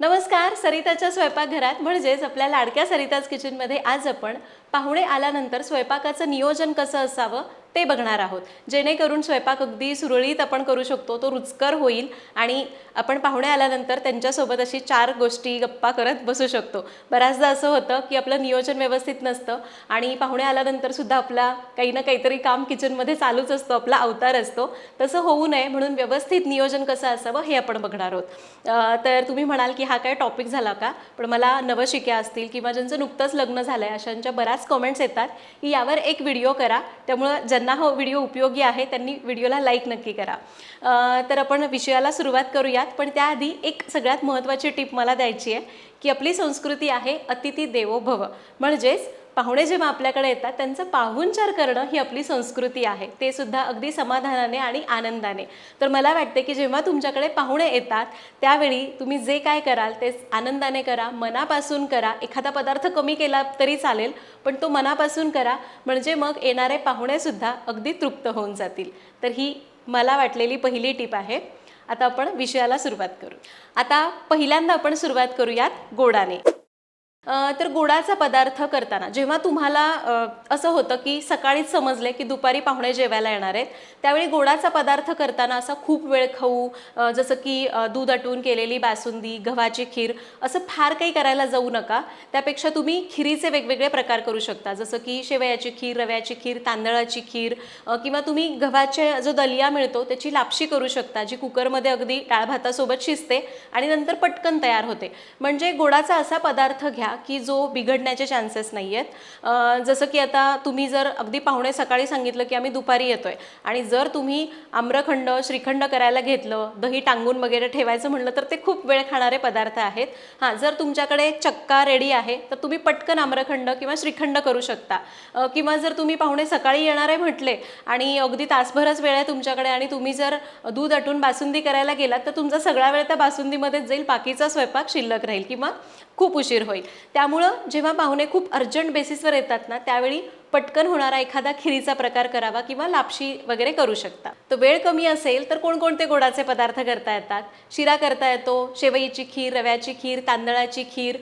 नमस्कार सरिताच्या स्वयंपाकघरात. म्हणजेच आपल्या लाडक्या सरिताज किचनमध्ये आज आपण पाहुणे आल्यानंतर स्वयंपाकाचं नियोजन कसं असावं ते बघणार आहोत. जेणेकरून स्वयंपाक अगदी सुरळीत आपण करू शकतो तो रुचकर होईल आणि आपण पाहुणे आल्यानंतर त्यांच्यासोबत अशी चार गोष्टी गप्पा करत बसू शकतो. बऱ्याचदा असं होतं की आपलं नियोजन व्यवस्थित नसतं आणि पाहुणे आल्यानंतर सुद्धा आपला काही ना काहीतरी काम किचनमध्ये चालूच असतो आपला अवतार असतो. तसं होऊ नये म्हणून व्यवस्थित नियोजन कसं असावं हे आपण बघणार आहोत. तर तुम्ही म्हणाल की हा काय टॉपिक झाला का? पण मला नवशिक्या असतील किंवा ज्यांचं नुकतंच लग्न झालं आहे अशांच्या बऱ्याच कॉमेंट्स येतात की यावर एक व्हिडिओ करा. त्यामुळं ज्यांना हा व्हिडिओ उपयोगी आहे त्यांनी व्हिडिओला लाईक नक्की करा. तर आपण विषयाला सुरुवात करूयात पण त्याआधी एक सगळ्यात महत्त्वाची टिप मला द्यायची आहे की आपली संस्कृती आहे अतिथी देवो भव. म्हणजेच पाहुणे जेव्हा आपल्याकडे येतात त्यांचं पाहुणचार करणं ही आपली संस्कृती आहे. ते सुद्धा अगदी समाधानाने आणि आनंदाने. तर मला वाटते की जेव्हा तुमच्याकडे पाहुणे येतात त्यावेळी तुम्ही जे काय कराल ते आनंदाने करा मनापासून करा. एखादा पदार्थ कमी केला तरी चालेल पण तो मनापासून करा. म्हणजे मग येणारे पाहुणे सुद्धा अगदी तृप्त होऊन जातील. तर ही मला वाटलेली पहिली टीप आहे. आता आपण विषयाला सुरुवात करू. आता पहिल्यांदा आपण सुरुवात करूयात गोडाने. तर गोडाचा पदार्थ करताना जेव्हा तुम्हाला असं होतं की सकाळीच समजले की दुपारी पाहुणे जेवायला येणार आहेत त्यावेळी गोडाचा पदार्थ करताना असा खूप वेळ खाऊ जसं की दूध आटून केलेली बासुंदी गव्हाची खीर असं फार काही करायला जाऊ नका. त्यापेक्षा तुम्ही खिरीचे वेगवेगळे प्रकार करू शकता जसं की शेवयाची खीर रव्याची खीर तांदळाची खीर किंवा तुम्ही गव्हाच्या जो दलिया मिळतो त्याची लापशी करू शकता जी कुकरमध्ये अगदी डाळ भातासोबत शिजते आणि नंतर पटकन तयार होते. म्हणजे गोडाचा असा पदार्थ घ्या की जो बिघडण्याचे चान्सेस नाही आहेत जसं की आता तुम्ही जर अगदी पाहुणे सकाळी सांगितलं की आम्ही दुपारी येतो आहे आणि जर तुम्ही आम्रखंड श्रीखंड करायला घेतलं दही टांगून वगैरे ठेवायचं म्हटलं तर ते खूप वेळ खाणारे पदार्थ आहेत. हां जर तुमच्याकडे चक्का रेडी आहे तर तुम्ही पटकन आम्रखंड किंवा श्रीखंड करू शकता. किंवा जर तुम्ही पाहुणे सकाळी येणार आहे म्हटले आणि अगदी तासभरच वेळ आहे तुमच्याकडे आणि तुम्ही जर दूध आटून बासुंदी करायला गेलात तर तुमचा सगळा वेळ त्या बासुंदीमध्येच जाईल बाकीचा स्वयंपाक शिल्लक राहील किंवा खूप उशीर होईल. त्यामुळं जेव्हा पाहुणे खूप अर्जंट बेसिसवर येतात ना त्यावेळी पटकन होणारा एखादा खिरीचा प्रकार करावा किंवा लापशी वगैरे करू शकता. तर वेळ कमी असेल तर कोणकोणते गोडाचे पदार्थ करता येतात? शिरा करता येतो शेवईची खीर रव्याची खीर तांदळाची खीर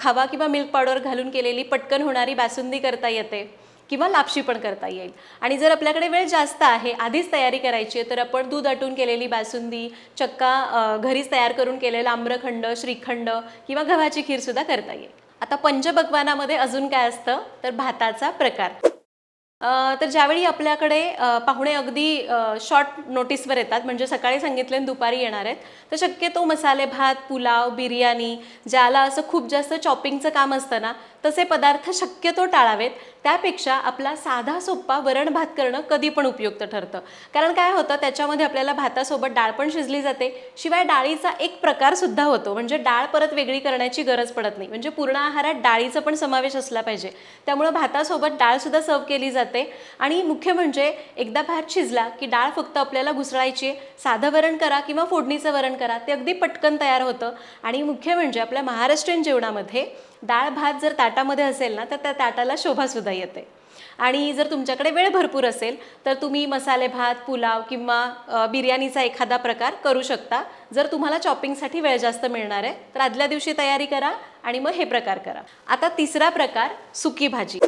खावा किंवा मिल्क पावडर घालून केलेली पटकन होणारी बासुंदी करता येते किंवा लापशी पण करता येईल. आणि जर आपल्याकडे वेळ जास्त आहे आधीच तयारी करायची आहे तर आपण दूध आटून केलेली बासुंदी चक्का घरीच तयार करून केलेला आम्रखंड श्रीखंड किंवा गव्हाची खीरसुद्धा करता येईल. आता पंचपक्वानामध्ये अजून काय असतं? तर भाताचा प्रकार. तर ज्यावेळी आपल्याकडे पाहुणे अगदी शॉर्ट नोटीसवर येतात म्हणजे सकाळी सांगितले आणि दुपारी येणार आहेत तर शक्यतो मसाले भात पुलाव बिर्याणी ज्याला असं खूप जास्त चॉपिंगचं काम असतं ना तसे पदार्थ शक्यतो टाळावेत. त्यापेक्षा आपला साधा सोप्पा वरण भात करणं कधी पण उपयुक्त ठरतं. कारण काय होतं त्याच्यामध्ये आपल्याला भातासोबत डाळ पण शिजली जाते. शिवाय डाळीचा एक प्रकारसुद्धा होतो म्हणजे डाळ परत वेगळी करण्याची गरज पडत नाही. म्हणजे पूर्ण आहारात डाळीचा पण समावेश असला पाहिजे. त्यामुळं भातासोबत डाळसुद्धा सर्व केली जाते. आणि मुख्य म्हणजे एकदा भात शिजला की डाळ फक्त आपल्याला घुसळायची साधं वरण करा किंवा फोडणीचं वरण करा ते अगदी पटकन तयार होतं. आणि मुख्य म्हणजे आपल्या महाराष्ट्रीयन जेवणामध्ये डाळ भात जर ताटामध्ये असेल ना तर त्या ताटाला शोभासुद्धा येते. आणि जर तुमच्याकडे वेळ भरपूर असेल तर तुम्ही मसाले भात पुलाव किंवा बिर्याणीचा एखादा प्रकार करू शकता. जर तुम्हाला चॉपिंगसाठी वेळ जास्त मिळणार आहे तर आदल्या दिवशी तयारी करा आणि मग हे प्रकार करा. आता तिसरा प्रकार सुकी भाजी.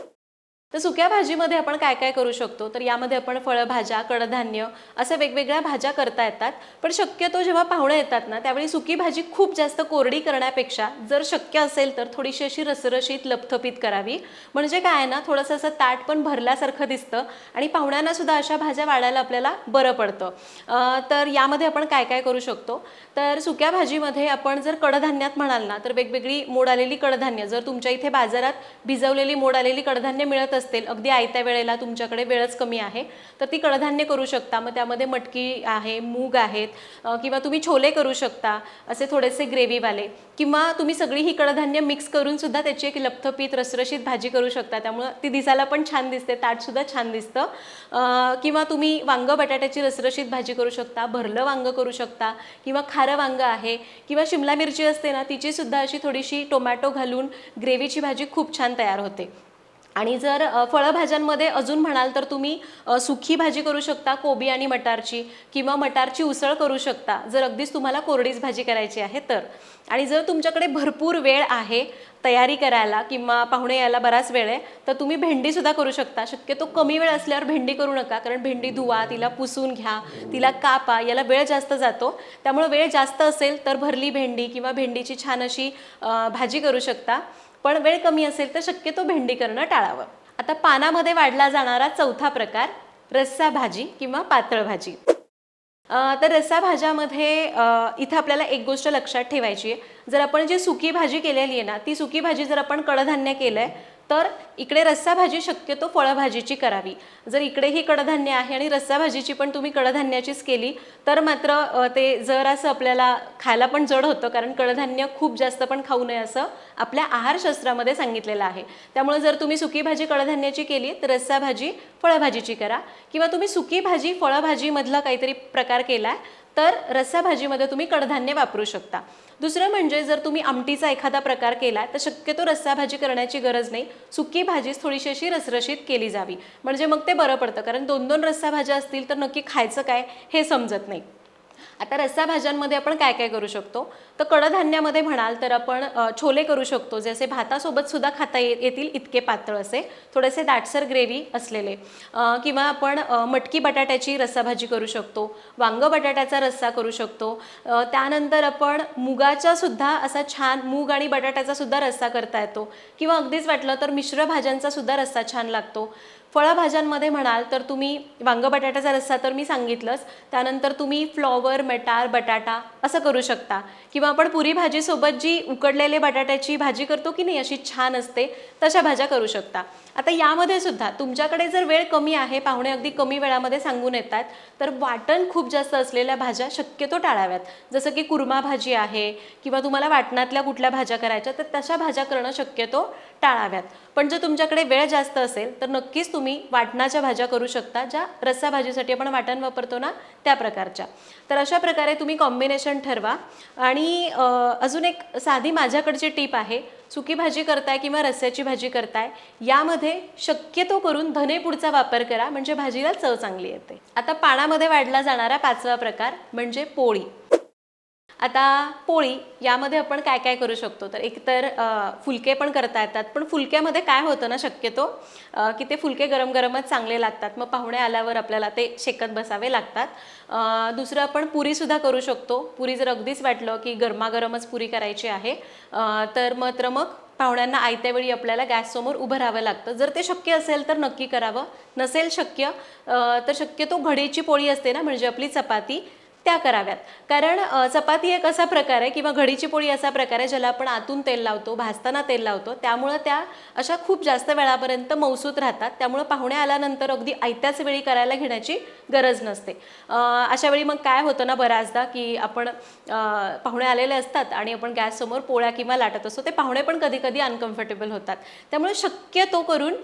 तर सुक्या भाजीमध्ये आपण काय काय करू शकतो? तर यामध्ये आपण फळभाज्या कडधान्य अशा वेगवेगळ्या भाज्या करता येतात. पण शक्यतो जेव्हा पाहुणे येतात ना त्यावेळी सुकी भाजी खूप जास्त कोरडी करण्यापेक्षा जर शक्य असेल तर थोडीशी अशी रसरशीत लपथपीत करावी. म्हणजे काय आहे ना थोडंसं असं ताट पण भरल्यासारखं दिसतं आणि पाहुण्यांना सुद्धा अशा भाज्या वाढायला आपल्याला बरं पडतं. तर यामध्ये आपण काय काय करू शकतो? तर सुक्या भाजीमध्ये आपण जर कडधान्यात म्हणाल ना तर वेगवेगळी मोड आलेली कडधान्य जर तुमच्या इथे बाजारात भिजवलेली मोड आलेली कडधान्य मिळत असतील. अगदी आयत्या वेळेला तुमच्याकडे वेळच कमी आहे. तर ती कडधान्य करू शकता. मग त्यामध्ये मटकी आहे मूग आहेत किंवा तुम्ही छोले करू शकता असे थोडेसे ग्रेव्हीवाले. किंवा तुम्ही सगळी ही कडधान्य मिक्स करून सुद्धा त्याची एक लपथपीत रसरशीत भाजी करू शकता. त्यामुळं ती दिसायला पण छान दिसते ताटसुद्धा छान दिसतं. किंवा तुम्ही वांगं बटाट्याची रसरशीत भाजी करू शकता भरलं वांगं करू शकता किंवा खारं वांग आहे किंवा शिमला मिरची असते ना तिचीसुद्धा अशी थोडीशी टोमॅटो घालून ग्रेव्हीची भाजी खूप छान तयार होते. आणि जर फळभाज्यांमध्ये अजून म्हणाल तर तुम्ही सुखी भाजी करू शकता कोबी आणि मटारची किंवा मटारची उसळ करू शकता. जर अगदीच तुम्हाला कोरडीच भाजी करायची आहे तर. आणि जर तुमच्याकडे भरपूर वेळ आहे तयारी करायला किंवा पाहुणे यायला बराच वेळ आहे तर तुम्ही भेंडीसुद्धा करू शकता. शक्यतो कमी वेळ असल्यावर भेंडी करू नका कारण भेंडी धुवा तिला पुसून घ्या तिला कापा याला वेळ जास्त जातो. त्यामुळे वेळ जास्त असेल तर भरली भेंडी किंवा भेंडीची छान अशी भाजी करू शकता. पण वेळ कमी असेल तर शक्यतो भेंडी करणं टाळावं. आता पानामध्ये वाढला जाणारा चौथा प्रकार रस्सा भाजी किंवा पातळ भाजी. तर रस्सा भाज्यामध्ये इथं आपल्याला एक गोष्ट लक्षात ठेवायची आहे. जर आपण जी सुकी भाजी केलेली आहे ना ती सुकी भाजी जर आपण कडधान्य केलं आहे तर इकडे रस्साभाजी शक्यतो फळभाजीची करावी. जर इकडेही कडधान्य आहे आणि रस्साभाजीची पण तुम्ही कडधान्याचीच केली तर मात्र ते ते जरासं आपल्याला खायला पण जड होतं कारण कडधान्य खूप जास्त पण खाऊ नये असं आपल्या आहारशास्त्रामध्ये सांगितलेलं आहे. त्यामुळे जर तुम्ही सुकी भाजी कडधान्याची केली तर रस्साभाजी फळभाजीची करा. किंवा तुम्ही सुकी भाजी फळभाजीमधला काहीतरी प्रकार केला आहे तर रस्साभाजीमध्ये तुम्ही कडधान्य वापरू शकता. दुसरं म्हणजे जर तुम्ही आमटीचा एखादा प्रकार केला तर शक्यतो रस्साभाजी करण्याची गरज नाही. सुकी भाजीच थोडीशी अशी रसरशीत केली जावी. म्हणजे मग ते बरं पडतं कारण दोन दोन रस्साभाज्या असतील तर नक्की खायचं काय हे समजत नाही. आता रस्सा भाज्यांमध्ये आपण काय काय करू शकतो? तर कडधान्यामध्ये म्हणाल तर आपण छोले करू शकतो. जसे भातासोबत सुद्धा खाता येतील इतके पातळ असे. थोडेसे दाटसर ग्रेव्ही असलेले. किंवा आपण मटकी बटाट्याची रस्सा भाजी करू शकतो. वांग बटाट्याचा रस्सा करू शकतो. त्यानंतर आपण मुगाचा सुद्धा असा छान मूग आणि बटाट्याचा सुद्धा रस्सा करता येतो. किंवा अगदीच वाटलं तर मिश्र भाज्यांचा सुद्धा रस्सा छान लागतो. फळभाज्यांमध्ये म्हणाल तर तुम्ही वांग बटाट्याचा रस्सा तर मी सांगितलंच. त्यानंतर तुम्ही फ्लॉवर मटार बटाटा असं करू शकता. किंवा आपण पुरी भाजीसोबत जी उकडलेले बटाट्याची भाजी करतो की नाही अशी छान असते तशा भाज्या करू शकता. आता यामध्ये सुद्धा तुमच्याकडे जर वेळ कमी आहे पाहुणे अगदी कमी वेळामध्ये सांगून येतात तर वाटण खूप जास्त असलेल्या भाज्या शक्यतो टाळाव्यात. जसं की कुर्मा भाजी आहे किंवा तुम्हाला वाटणातल्या कुठल्या भाज्या करायच्या तर तशा भाज्या करणं शक्यतो टाळाव्यात. पण जर तुमच्याकडे वेळ जास्त असेल तर नक्कीच तुम्ही वाटणाच्या भाज्या करू शकता ज्या रस्सा भाजीसाठी आपण वाटण वापरतो ना त्या प्रकारच्या. तर अशा प्रकारे तुम्ही कॉम्बिनेशन ठरवा. आणि अजून एक साधी माझ्याकडची टीप आहे. सुकी भाजी करताय किंवा रस्स्याची भाजी करताय यामध्ये शक्यतो करून धनेपूडचा वापर करा म्हणजे भाजीला चव चांगली येते. आता पाण्यामध्ये वाढला जाणारा पाचवा प्रकार म्हणजे पोळी. आता पोळी यामध्ये आपण काय काय करू शकतो? तर एकतर फुलके पण करता येतात. पण फुलक्यामध्ये काय होतं ना शक्यतो की ते फुलके गरम गरमच चांगले लागतात. मग पाहुणे आल्यावर आपल्याला ते शेकत बसावे लागतात. दुसरं आपण पुरीसुद्धा करू शकतो. पुरी जर अगदीच वाटलं की गरमागरमच पुरी करायची आहे तर मात्र मग पाहुण्यांना आयत्या वेळी आपल्याला गॅससमोर उभं राहावं लागतं. जर ते शक्य असेल तर नक्की करावं. नसेल शक्य तर शक्यतो घडीची पोळी असते ना म्हणजे आपली चपाती. त्या कराव्यात. कारण चपाती एक असा प्रकार आहे किंवा घडीची पोळी असा प्रकार आहे ज्याला आपण आतून तेल लावतो भाजताना तेल लावतो. त्यामुळं त्या अशा खूप जास्त वेळापर्यंत मौसूत राहतात. त्यामुळं पाहुणे आल्यानंतर अगदी आयत्याच वेळी करायला घेण्याची गरज नसते. अशा वेळी मग काय होतं ना बऱ्याचदा की आपण पाहुणे आलेले असतात आणि आपण गॅससमोर पोळ्या किंवा लाटत असतो ते पाहुणे पण कधी कधी अनकम्फर्टेबल होतात. त्यामुळे शक्यतो करून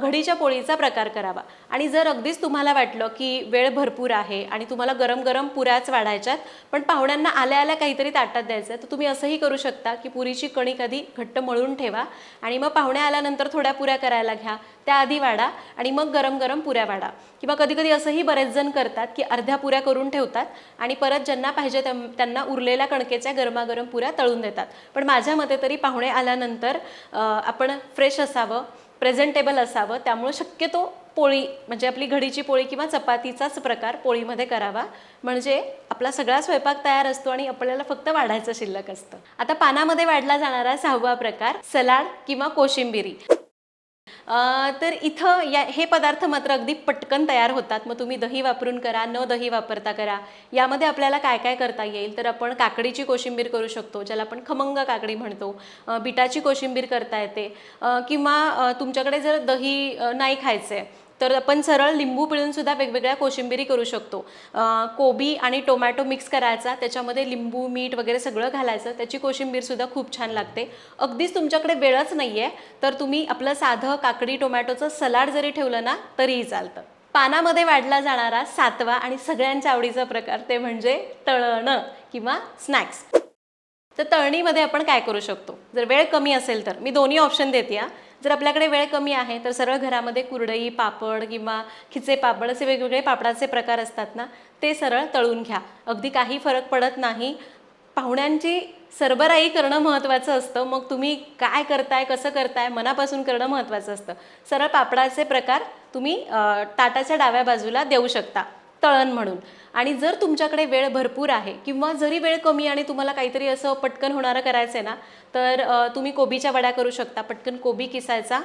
घडीच्या पोळीचा प्रकार करावा. आणि जर अगदीच तुम्हाला वाटलं की वेळ भरपूर आहे आणि तुम्हाला गरम गरम पुऱ्याच वाढायच्यात पण पाहुण्यांना आल्या आल्या काहीतरी ताटात द्यायचं. आहे तर तुम्ही असंही करू शकता की पुरीची कणिक आधी घट्ट मळून ठेवा आणि मग पाहुण्या आल्यानंतर थोड्या पुऱ्या करायला घ्या. त्या आधी वाढा आणि मग गरम गरम पुऱ्या वाढा. किंवा कधी कधी असंही बरेच जण करतात की अर्ध्या पुऱ्या करून ठेवतात आणि परत ज्यांना पाहिजे त्यांना उरलेल्या कणकेच्या गरमागरम पुऱ्या तळून देतात. पण माझ्या मते तरी पाहुणे आल्यानंतर आपण फ्रेश असावं प्रेझेंटेबल असावं. त्यामुळं शक्यतो पोळी म्हणजे आपली घडीची पोळी किंवा चपातीचाच प्रकार पोळीमध्ये करावा. म्हणजे आपला सगळा स्वयंपाक तयार असतो आणि आपल्याला फक्त वाढायचं शिल्लक असतं. आता पानामध्ये वाढला जाणारा सहावा प्रकार सलाड किंवा कोशिंबिरी. तर इथं या हे पदार्थ मात्र अगदी पटकन तयार होतात. मग तुम्ही दही वापरून करा न दही वापरता करा. यामध्ये आपल्याला काय काय करता येईल? तर आपण काकडीची कोशिंबीर करू शकतो ज्याला आपण खमंग काकडी म्हणतो. बिटाची कोशिंबीर करता येते. किंवा तुमच्याकडे जर दही नाही खायचं आहे तर आपण सरळ लिंबू पिळून सुद्धा वेगवेगळ्या कोशिंबिरी करू शकतो. कोबी आणि टोमॅटो मिक्स करायचा त्याच्यामध्ये लिंबू मीठ वगैरे सगळं घालायचं त्याची कोशिंबीर सुद्धा खूप छान लागते. अगदीच तुमच्याकडे वेळच नाही आहे तर तुम्ही आपलं साधं काकडी टोमॅटोचं सलाड जरी ठेवलं ना तरीही चालतं. पानामध्ये वाढला जाणारा सातवा आणि सगळ्यांच्या आवडीचा प्रकार ते म्हणजे तळणं किंवा स्नॅक्स. तर तळणीमध्ये आपण काय करू शकतो? जर वेळ कमी असेल तर. मी दोन्ही ऑप्शन देते हा. जर आपल्याकडे वेळ कमी आहे तर सरळ घरामध्ये कुरडई पापड किंवा खिचे पापड असे वेगवेगळे पापडाचे प्रकार असतात ना ते सरळ तळून घ्या. अगदी काही फरक पडत नाही. पाहुण्यांची सरबराई करणं महत्त्वाचं असतं. मग तुम्ही काय करताय कसं करताय मनापासून करणं महत्त्वाचं असतं. सरळ पापडाचे प्रकार तुम्ही ताटाच्या डाव्या बाजूला देऊ शकता. तळण म्हणून. आणि जर तुमच्याकडे वेळ भरपूर आहे किंवा जरी वेळ कमी आणि तुम्हाला काहीतरी असं पटकन होणारं करायचं आहे ना तर तुम्ही कोबीच्या वड्या करू शकता. पटकन कोबी किसायचा.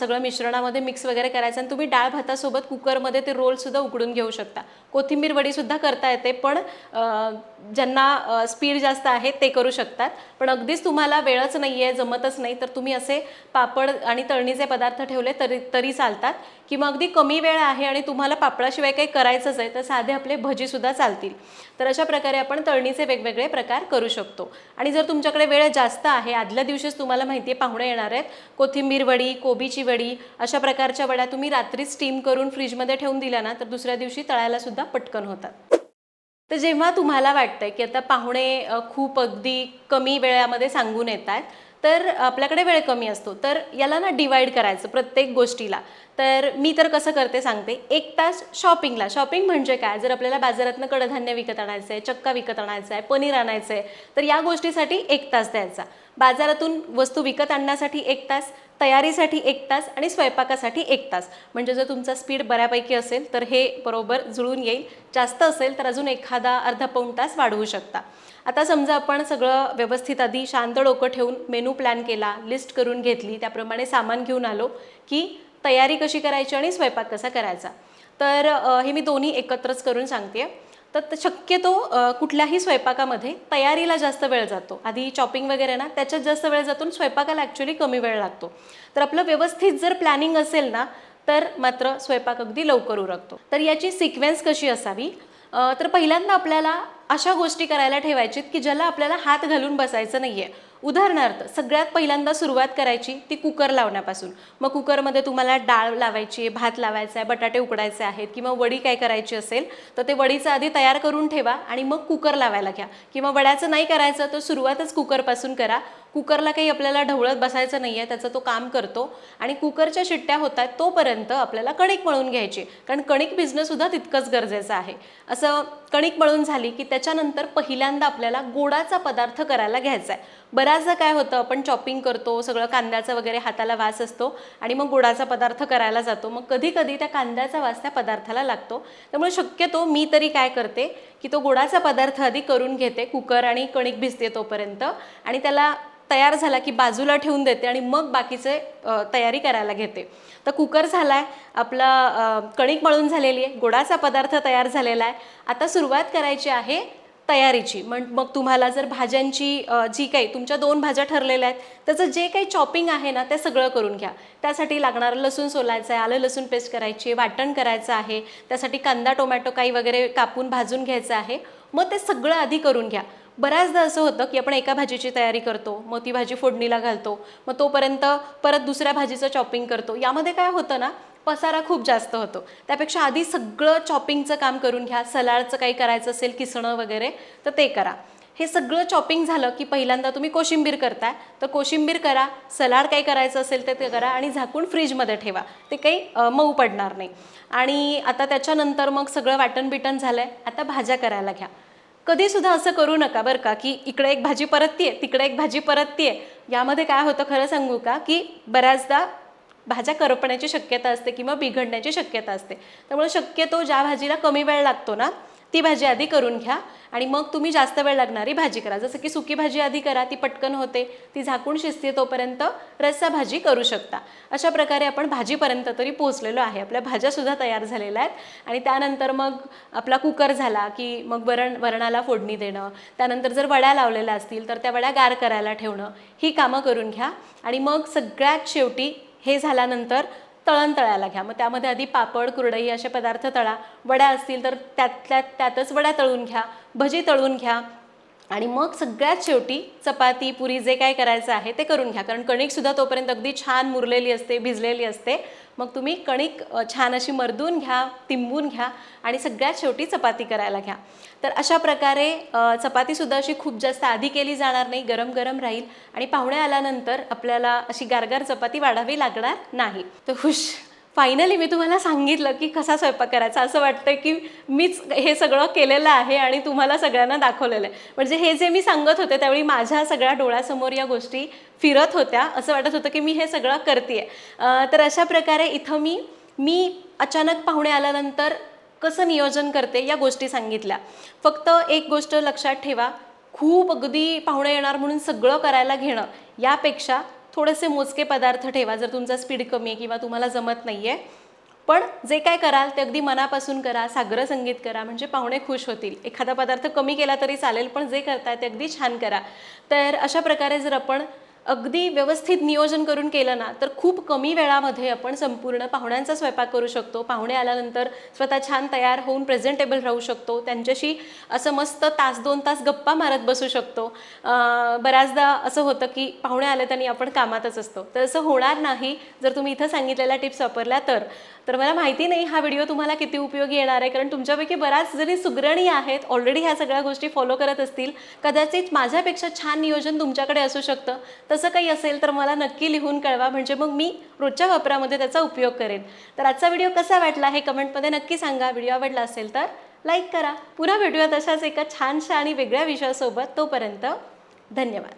सगळं मिश्रणामध्ये मिक्स वगैरे करायचं आणि तुम्ही डाळ भातासोबत कुकरमध्ये ते रोलसुद्धा उकडून घेऊ शकता. कोथिंबीर वडीसुद्धा करता येते पण ज्यांना स्पीड जास्त आहे ते करू शकतात. पण अगदीच तुम्हाला वेळच नाही आहे जमतच नाही तर तुम्ही असे पापड आणि तळणीचे पदार्थ ठेवले तरी तरी चालतात. किंवा अगदी कमी वेळ आहे आणि तुम्हाला पापडाशिवाय काही करायचंच आहे तर साधे आपले भजीसुद्धा चालतील. तर अशा प्रकारे आपण तळणीचे वेगवेगळे प्रकार करू शकतो. आणि जर तुमच्याकडे वेळ जास्त आहे आदल्या दिवशीच तुम्हाला माहिती आहे पाहुणे येणार आहेत. कोथिंबीर वडी कोबीची वडी अशा प्रकारच्या वड्या तुम्ही रात्री स्टीम करून फ्रीजमध्ये ठेवून दिल्या ना तर दुसऱ्या दिवशी तळायला सुद्धा पटकन होतात. तर जेव्हा तुम्हाला वाटतंय की आता पाहुणे खूप अगदी कमी वेळामध्ये सांगून येत आहेत तर आपल्याकडे वेळ कमी असतो. तर याला ना डिवाईड करायचं प्रत्येक गोष्टीला. तर मी तर कसं करते सांगते एक तास शॉपिंगला शॉपिंग म्हणजे काय? जर आपल्याला बाजारातनं कडधान्य विकत आणायचं आहे चक्का विकत आणायचं आहे पनीर आणायचं आहे तर या गोष्टीसाठी एक तास द्यायचा. बाजारातून वस्तू विकत आणण्यासाठी एक तास तयारीसाठी एक तास आणि स्वयंपाकासाठी एक तास. म्हणजे जर तुमचा स्पीड बऱ्यापैकी असेल तर हे बरोबर जुळून येईल. जास्त असेल तर अजून एखादा अर्धा पाऊण तास वाढवू शकता. आता समजा आपण सगळं व्यवस्थित आधी शांत डोकं ठेवून मेनू प्लॅन केला लिस्ट करून घेतली त्याप्रमाणे सामान घेऊन आलो की तयारी कशी करायची आणि स्वयंपाक कसा करायचा? तर हे मी दोन्ही एकत्रच करून सांगते. तर शक्यतो कुठल्याही स्वयंपाकामध्ये तयारीला जास्त वेळ जातो. आधी चॉपिंग वगैरे ना त्याच्यात जास्त वेळ जातो आणि स्वयंपाकाला ॲक्च्युली कमी वेळ लागतो. तर आपलं व्यवस्थित जर प्लॅनिंग असेल ना तर मात्र स्वयंपाक अगदी लवकर उरकतो. तर याची सिक्वेन्स कशी असावी? तर पहिल्यांदा आपल्याला अशा गोष्टी करायला ठेवायची की ज्याला आपल्याला हात घालून बसायचं नाही आहे उदाहरणार्थ सगळ्यात पहिल्यांदा सुरुवात करायची ती कुकर लावण्यापासून. मग कुकरमध्ये तुम्हाला डाळ लावायची आहे भात लावायचा आहे बटाटे उकडायचे आहेत किंवा वडी काय करायची असेल तर ते वडीचं आधी तयार करून ठेवा आणि मग कुकर लावायला घ्या. किंवा वड्याचं नाही करायचं तर सुरुवातच कुकरपासून करा. कुकरला काही आपल्याला ढवळत बसायचं नाही आहे त्याचं तो काम करतो आणि कुकरच्या शिट्ट्या होत आहेत तोपर्यंत आपल्याला कणिक मळून घ्यायची. कारण कणिक भिजणंसुद्धा तितकंच गरजेचं आहे. असं कणिक मळून झाली की त्याच्यानंतर पहिल्यांदा आपल्याला गोडाचा पदार्थ करायला घ्यायचा आहे. बऱ्याचदा काय होतं आपण चॉपिंग करतो सगळं कांद्याचा वगैरे हाताला वास असतो आणि मग गोडाचा पदार्थ करायला जातो. मग कधी कधी त्या कांद्याचा वास त्या पदार्थाला लागतो. त्यामुळे शक्यतो मी तरी काय करते की तो गोडाचा पदार्थ आधी करून घेते कुकर आणि कणिक भिजते तोपर्यंत आणि त्याला तयार झाला की बाजूला ठेवून देते आणि मग बाकीचे तयारी करायला घेते. तर कुकर झाला आहे आपला कणिक मळून झालेली आहे गोडाचा पदार्थ तयार झालेला आहे. आता सुरुवात करायची आहे तयारीची. मग मग तुम्हाला जर भाज्यांची जी काही तुमच्या दोन भाज्या ठरलेल्या आहेत त्याचं जे काही चॉपिंग आहे ना ते सगळं करून घ्या. त्यासाठी लागणारं लसूण सोलायचं आहे आलं लसूण पेस्ट करायची आहे वाटण करायचं आहे त्यासाठी कांदा टोमॅटो काही वगैरे कापून भाजून घ्यायचं आहे मग ते सगळं आधी करून घ्या. बऱ्याचदा असं होतं की आपण एका भाजीची तयारी करतो मग ती भाजी फोडणीला घालतो मग तोपर्यंत परत दुसऱ्या भाजीचं चॉपिंग करतो. यामध्ये काय होतं ना पसारा खूप जास्त होतो. त्यापेक्षा आधी सगळं चॉपिंगचं काम करून घ्या. सलाडचं काही करायचं असेल किसणं वगैरे तर ते करा. हे सगळं चॉपिंग झालं की पहिल्यांदा तुम्ही कोशिंबीर करताय. तर कोशिंबीर करा. सलाड काही करायचं असेल तर ते करा आणि झाकून फ्रीजमध्ये ठेवा. ते काही मऊ पडणार नाही. आणि आता त्याच्यानंतर मग सगळं वाटण बिटण झालं आहे आता भाज्या करायला घ्या. कधीसुद्धा असं करू नका बरं का की इकडे एक भाजी परततीये तिकडे एक भाजी परततीये. यामध्ये काय होतं खरं सांगू का की बऱ्याचदा भाज्या करपण्याची शक्यता असते किंवा बिघडण्याची शक्यता असते. त्यामुळे शक्यतो ज्या भाजीला कमी वेळ लागतो ना ती भाजी आधी करून घ्या आणि मग तुम्ही जास्त वेळ लागणारी भाजी करा. जसं की सुकी भाजी आधी करा ती पटकन होते ती झाकून शिजते तोपर्यंत रस्सा भाजी करू शकता. अशा प्रकारे आपण भाजीपर्यंत तरी पोचलेलो आहे. आपल्या भाज्यासुद्धा तयार झालेल्या आहेत आणि त्यानंतर मग आपला कुकर झाला की मग वरण वरणाला फोडणी देणं त्यानंतर जर वड्या लावलेल्या असतील तर त्या वड्या गार करायला ठेवणं ही कामं करून घ्या आणि मग सगळ्यात शेवटी हे झाल्यानंतर तळण तळायला घ्या. मग त्यामध्ये आधी पापड कुरडई असे पदार्थ तळा. वड्या असतील तर त्यातल्या त्यातच वड्या तळून घ्या. भजी तळून घ्या. आणि मग सगळ्यात शेवटी चपाती पुरी जे काय करायचं आहे ते करून घ्या. कारण कणिकसुद्धा तोपर्यंत अगदी छान मुरलेली असते भिजलेली असते. मग तुम्ही कणिक छान अशी मर्दून घ्या तिंबून घ्या आणि सगळ्यात शेवटी चपाती करायला घ्या. तर अशा प्रकारे चपातीसुद्धा अशी खूप जास्त आधी केली जाणार नाही गरम गरम राहील आणि पाहुणे आल्यानंतर आपल्याला अशी गारगार चपाती वाढावी लागणार नाही. तर हुश फायनली मी तुम्हाला सांगितलं की कसा स्वयंपाक करायचा. असं वाटतं की मीच हे सगळं केलेलं आहे आणि तुम्हाला सगळ्यांना दाखवलेलं आहे. म्हणजे हे जे मी सांगत होते त्यावेळी माझ्या सगळ्या डोळ्यासमोर या गोष्टी फिरत होत्या. असं वाटत होतं की मी हे सगळं करते तर अशा प्रकारे इथं मी मी अचानक पाहुणे आल्यानंतर कसं नियोजन करते या गोष्टी सांगितल्या. फक्त एक गोष्ट लक्षात ठेवा. खूप अगदी पाहुणे येणार म्हणून सगळं करायला घेणं यापेक्षा थोडेसे मोजके पदार्थ ठेवा जर तुमचा स्पीड कमी आहे किंवा तुम्हाला जमत नाही आहे पण जे काय कराल ते अगदी मनापासून करा सागर संगीत करा म्हणजे पाहुणे खुश होतील. एखादा पदार्थ कमी केला तरी चालेल पण जे करताय ते अगदी छान करा. तर अशा प्रकारे जर आपण अगदी व्यवस्थित नियोजन करून केलं ना तर खूप कमी वेळामध्ये आपण संपूर्ण पाहुण्यांचा स्वयंपाक करू शकतो. पाहुणे आल्यानंतर स्वतः छान तयार होऊन प्रेझेंटेबल राहू शकतो. त्यांच्याशी असं मस्त तास दोन तास गप्पा मारत बसू शकतो. बऱ्याचदा असं होतं की पाहुणे आले आणि आपण कामातच असतो. तर असं होणार नाही. जर तुम्ही इथं सांगितलेल्या टिप्स वापरल्या तर. तर मला माहिती नाही हा व्हिडिओ तुम्हाला किती उपयोगी येणार आहे कारण तुमच्यापैकी बऱ्याच जरी सुगरणी आहेत ऑलरेडी ह्या सगळ्या गोष्टी फॉलो करत असतील कदाचित माझ्यापेक्षा छान नियोजन तुमच्याकडे असू शकतं. तर तसं काही असेल तर मला नक्की लिहून कळवा. म्हणजे मग मी रोजच्या वापरामध्ये त्याचा उपयोग करेन. तर आजचा व्हिडिओ कसा वाटला हे कमेंटमध्ये नक्की सांगा. व्हिडिओ आवडला असेल तर लाईक करा. पुन्हा भेटूया तशाच एका छानशा आणि वेगळ्या विषयासोबत. तोपर्यंत धन्यवाद.